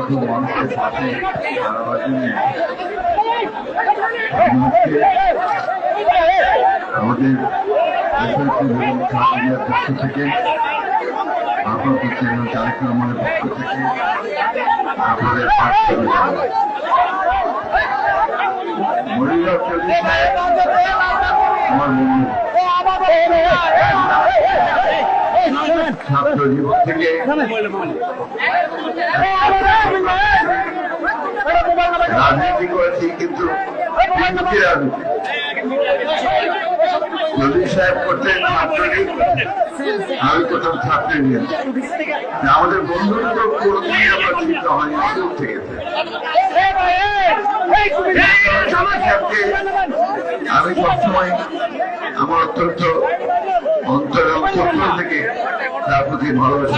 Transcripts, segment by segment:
শুধু মানুষের সাথে দাঁড়াবার জন্য আমাদের এসআরপি পক্ষ থেকে ভারপ্রাপ্ত চেয়ারম্যান তারেক রহমানের পক্ষ থেকে আপনাদের পাঠ করে আমার বন্ধু ছাত্র রাজনীতি করেছি, কিন্তু আমি করতাম ছাত্রলীগ আমাদের বন্ধুত্ব কোনোদিনই আমরা থেকে আমি সবসময় আমার অত্যন্ত অন্তর থেকে তার প্রতি ভালোবাসা।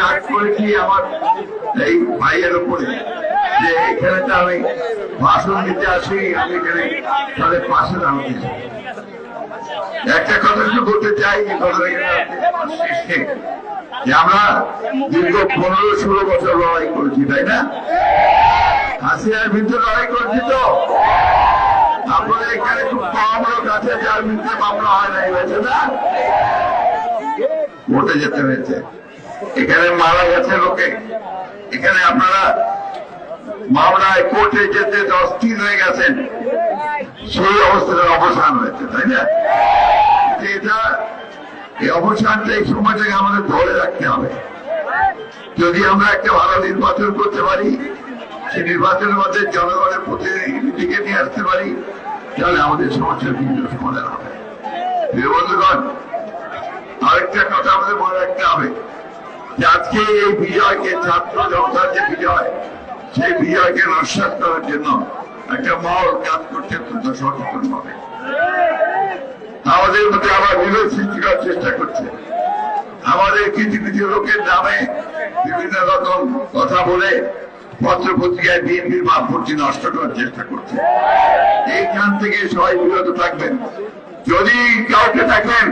রাগ করেছি আমার এই ভাইয়ের উপরে। যে এখানে তো আমি ভাষণ দিতে আসি, আমি এখানে তাদের পাশে দাঁড়াতে। একটা কথা একটু বলতে চাই যে আমরা দীর্ঘ পনেরো ষোলো বছর লড়াই করেছি, তাই না? হাসিনার বিরুদ্ধে লড়াই করেছি তো। আপনাদের এখানে খুব কম লোক আছে যার বিরুদ্ধে মামলা হয় নাই, হয়েছে না? ভোটে যেতে হয়েছে। এখানে মারা গেছে লোকে। এখানে আপনারা মামলায় কোর্টে যেতে দিন হয়ে গেছেন। সেই অবস্থার অবসান হয়েছে, তাই না? এটা, এই অবসানটা এই সময়টাকে আমাদের ধরে রাখতে হবে। যদি আমরা একটা ভালো নির্বাচন করতে পারি, সেই নির্বাচনের মধ্যে জনগণের প্রতিনিধিকে নিয়ে আসতে পারি, তাহলে আমাদের সমস্যার বিভিন্ন সমাধান হবে। বন্ধুগণ, আরেকটা কথা আমাদের মনে রাখতে হবে। আজকে এই বিজয়কে ছাত্র জনতার যে বিজয়, সেই বিজয়কে নস্বাত করার জন্য একটা মহল কাজ করছে অত্যন্ত সচেতন ভাবে আমাদের মধ্যে আবার বিরোধ সৃষ্টি করার চেষ্টা করছে। আমাদের কিছু কিছু লোকের নামে বিভিন্ন রকম কথা বলে পত্র পত্রিকায় বিএনপির ভাবমূর্তি নষ্ট করার চেষ্টা করছে। এইখান থেকে সবাই বিরত থাকবেন। যদি কাউকে দেখেন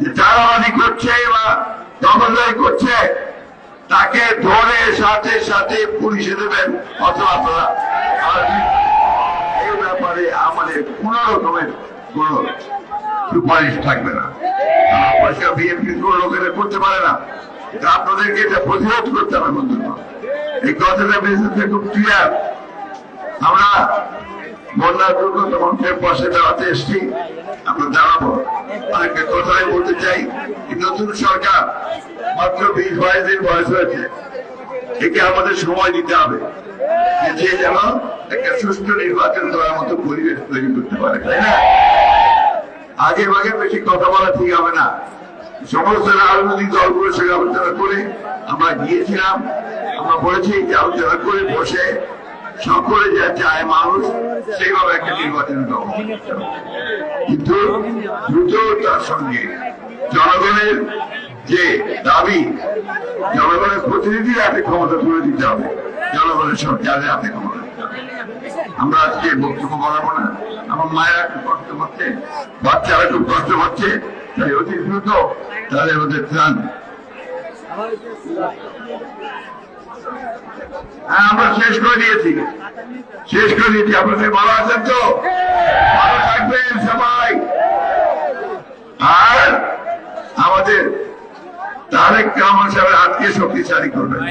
যে চারাবাদি করছে দখলদারি করছে। তাকে ধরে সাথে সাথে পুলিশে দেবেন অথবা এই ব্যাপারে আমাদের কোন রকমের কোন সুপারিশ থাকবে না। পয়সা বিএনপি কোন লোকেরা করতে পারে না। আপনাদেরকে এটা প্রতিরোধ করতে হবে এই কথাটা বেসিসে খুব ক্লিয়ার আমরা বন্যা দুর্গত মানুষের পাশে দাঁড়াতে এসছি। আমরা দাঁড়াবো। আরেকটা কথাই বলতে চাই। নতুন সরকার মাত্র বিশ বাইশ দিন বয়স হয়েছে। একে আমাদের সময় দিতে হবে। যে যেন একটা সুষ্ঠু নির্বাচন করার মতো পরিবেশ তৈরি করতে পারে, তাই না? আগে ভাগে বেশি কথা বলা ঠিক হবে না। সমস্ত রাজনৈতিক দলগুলোর সঙ্গে আলোচনা করে আমরা গিয়েছিলাম। আমরা বলেছি যে আলোচনা করে বসে সকলে যা চায় মানুষ, সেইভাবে একটা নির্বাচন কিন্তু দ্রুত তার সঙ্গে জনগণের যে দাবি, জনগণের প্রতিনিধির হাতে ক্ষমতা তুলে দিতে হবে, জনগণের সরকারের হাতে ক্ষমতা। আমরা আজকে বক্তব্য বাড়াবো না। আমার মায়েরা খুব কষ্ট পাচ্ছে বাচ্চারা খুব কষ্ট পাচ্ছে তাই অতি দ্রুত তাদের ওদের ত্রাণ। হ্যাঁ আমরা শেষ করে দিয়েছি। শেষ করে দিয়েছি। আপনাদের ভালো আছেন তো? ভালো থাকবেন সবাই। আর আমাদের তারেক রহমান সাহেবের হাতকে শক্তিশালী করবেন।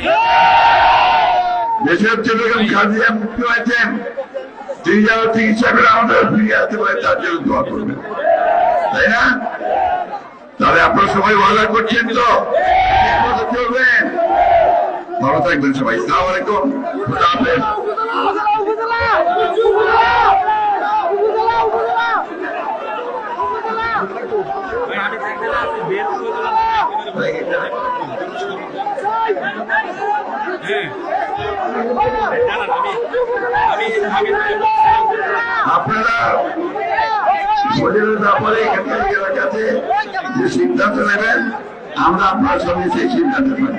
দেশের যে বেগম খাদিজা মুক্তি হয়েছেন তিনি যেন চিকিৎসা করে আমাদের ফিরে আসতে পারে, তার জন্য দোয়া করবেন। তাই না? তাহলে আপনারা সবাই ভালো করছেন তো? চলবেন ভালো থাকবেন সবাই। সালাম আলাইকুম খুদা হাফেজ জানান আমি আমি আমি আপনারা ব্যাপারে এখানকার এলাকাতে যে সিদ্ধান্ত নেবেন আমরা আপনার সঙ্গে সেই সিদ্ধান্ত নেব।